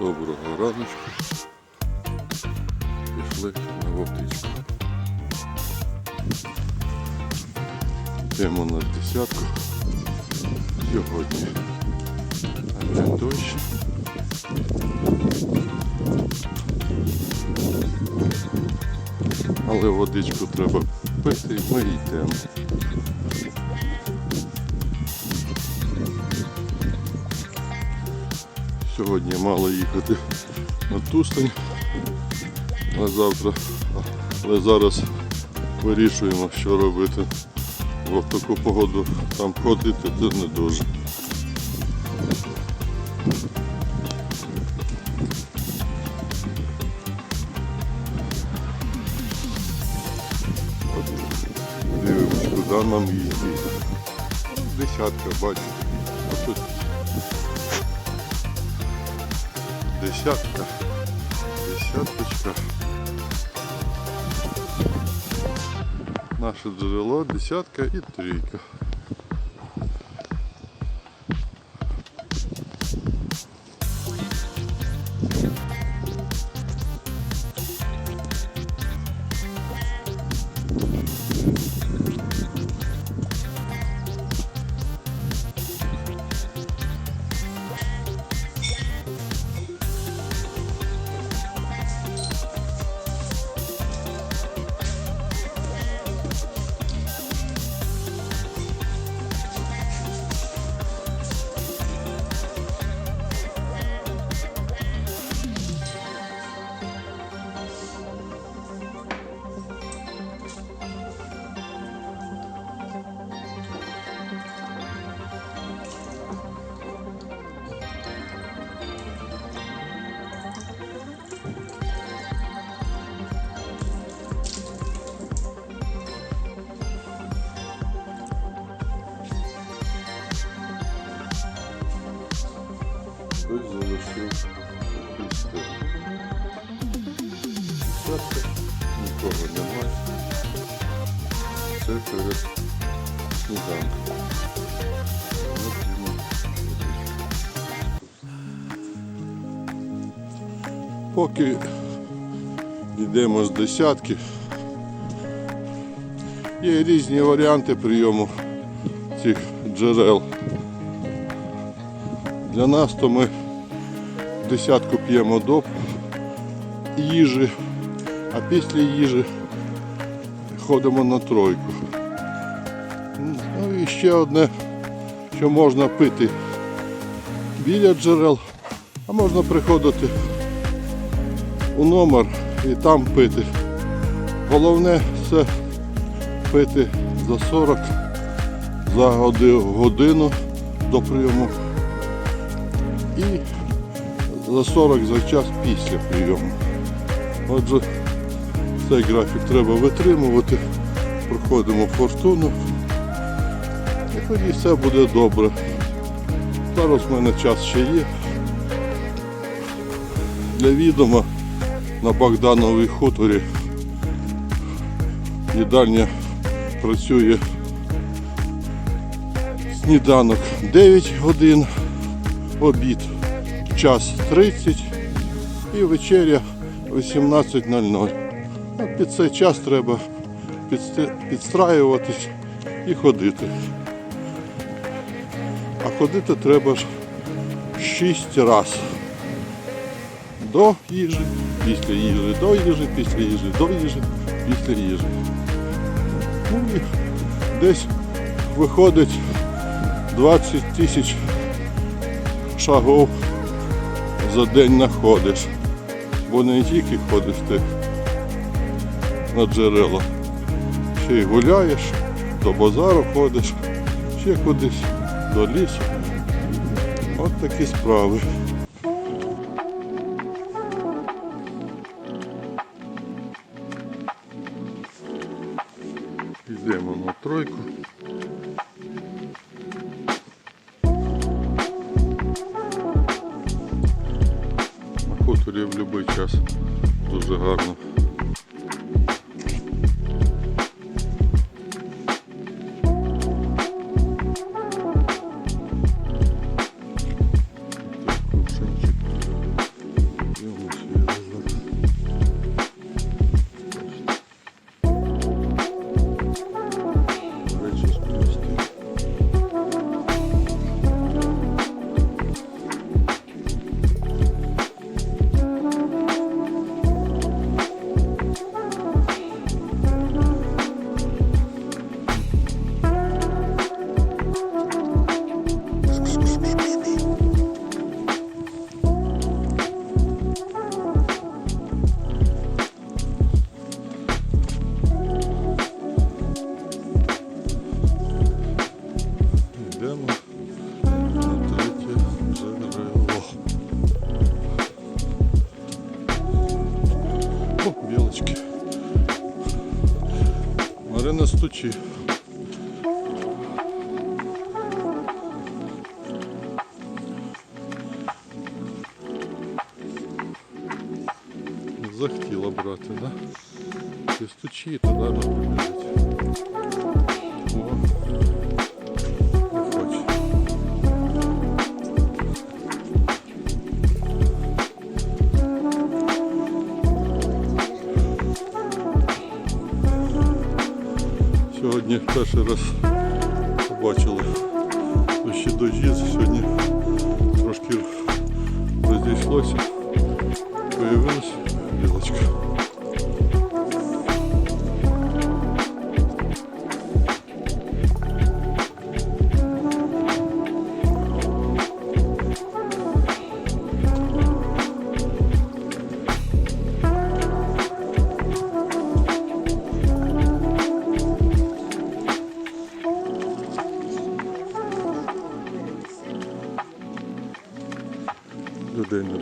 Доброго раночку. Пішли на водичку. Йдемо на десятку. Сьогодні не дощ. Але водичку треба пити і ми йдемо. Сьогодні мало їхати на Тустань на завтра, але зараз вирішуємо, що робити. Бо в таку погоду там ходити це не дуже. Дивимось, куди нам їздити. Десятка, бачите. Десятка, десяточка. Наше джерело, десятка і трійка. Сніданком. От йому Поки йдемо з десятки, є різні варіанти прийому цих джерел. Для нас то ми десятку п'ємо до їжі, а після їжі ходимо на тройку. Ну і ще одне, що можна пити біля джерел, а можна приходити у номер і там пити. Головне це пити за 40 за годину до прийому і за 40 за час після прийому. Отже, цей графік треба витримувати. Проходимо фортуну. І тоді все буде добре. Зараз в мене час ще є. Для відома на Богдановій хуторі їдальня працює сніданок 9 годин обід час 30 і вечеря 18.00. Ну, Під цей час треба підстраюватись і ходити. А ходити треба ж 6 разів. До їжі, після їжі, до їжі, після їжі, до їжі, після їжі. Ну і десь виходить 20 тисяч шагов за день находиш. Бо не тільки ходиш ти на джерела, ще й гуляєш, до базару ходиш, ще кудись, до лісу. От такі справи. водички. Марина стучи. Захотіла брати, да? Ти стучи, то треба. Сьогодні перший раз побачили дощі дожді. Сьогодні трошки розійшлося. Появилась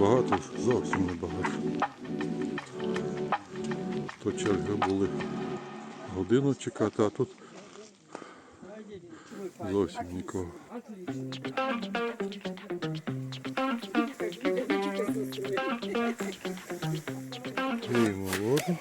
небагато, зовсім небагато. То черги були годину чекати, а тут зовсім нікого. П'ємо воду.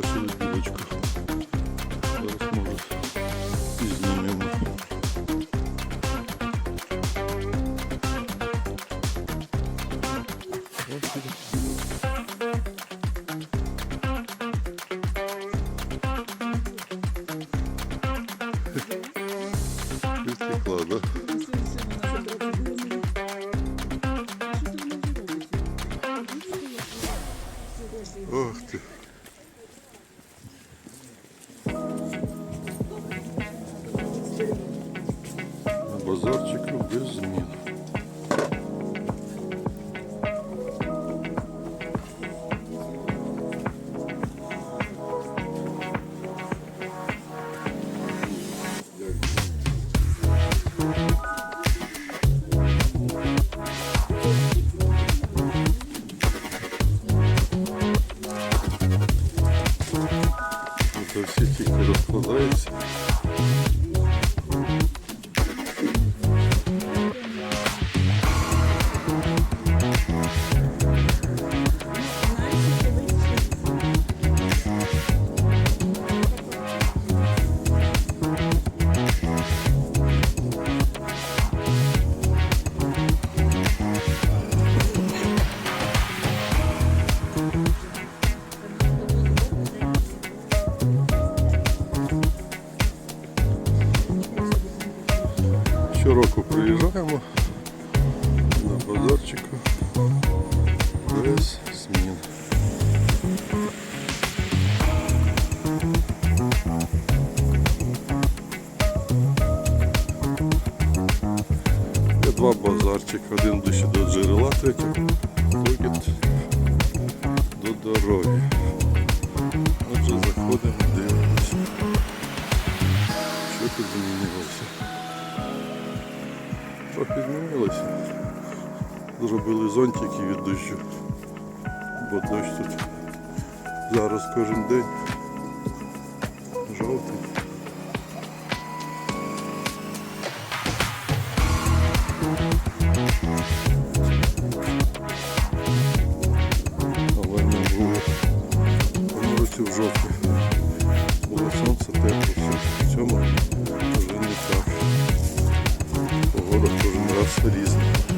Білочку. Зараз може На базарчику без змін. Це всі тільки розкладаються. Щороку приїжджаємо на базарчику без змін. Є два базарчики, один ближче до джерела, третій вихід до дороги. Отже, заходимо, дивимося. Що тут змінилося? Трохи змінилося. зробили зонтики від дощу, бо дощ тут зараз кожен день. Жовтий. Кожен раз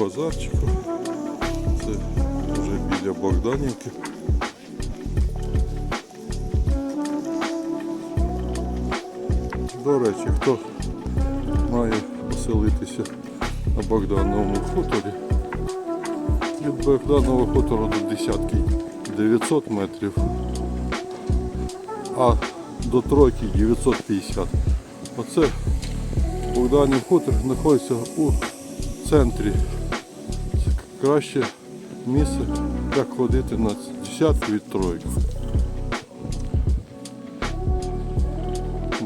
базарчику. Це вже біля Богданівки. До речі, хто має поселитися на Богдановому хуторі, від Богданового хутору до десятки 900 метрів, а до тройки 950. Оце Богданів хутор знаходиться у центрі. Краще місце, як ходити на десятку від тройки.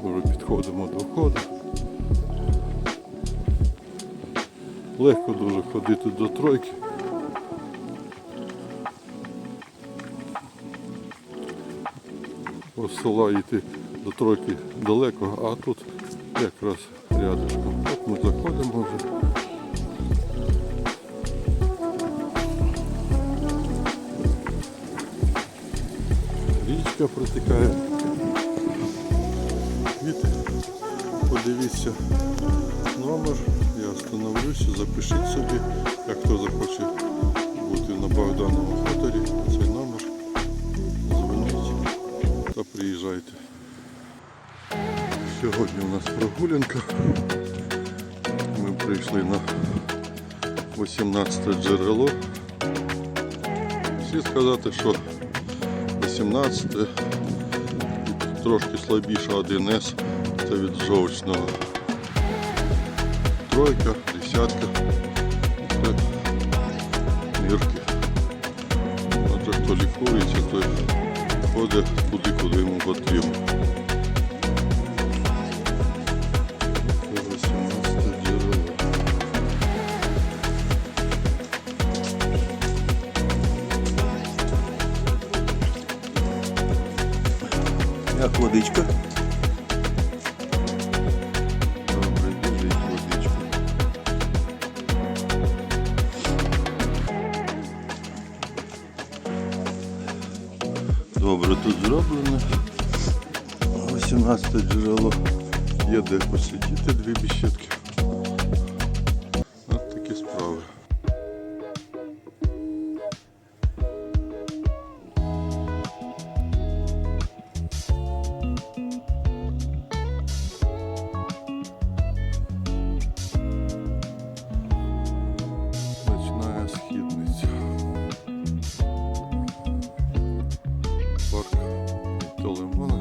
Ми вже підходимо до входу. Легко дуже ходити до тройки. З села йти до тройки далеко, а тут якраз рядышком. От ми заходимо вже. Річка протікає. Від, подивіться номер, я остановлюся, запишіть собі, як хто захоче бути на Богдановому хуторі, цей номер, дзвоніть та приїжджайте. Сьогодні у нас прогулянка. Ми прийшли на 18 джерело. Всі сказати, що 18 і трошки слабіша 1С, це від жовчного. Тройка, десятка, мірки. Отже, хто лікується, той ходить куди-куди йому потрібно. Водичка. Добре, біжить водичка. Добре, тут зроблено. 18 джерело. Є де посидіти, дві бесідки. oluyorum falan.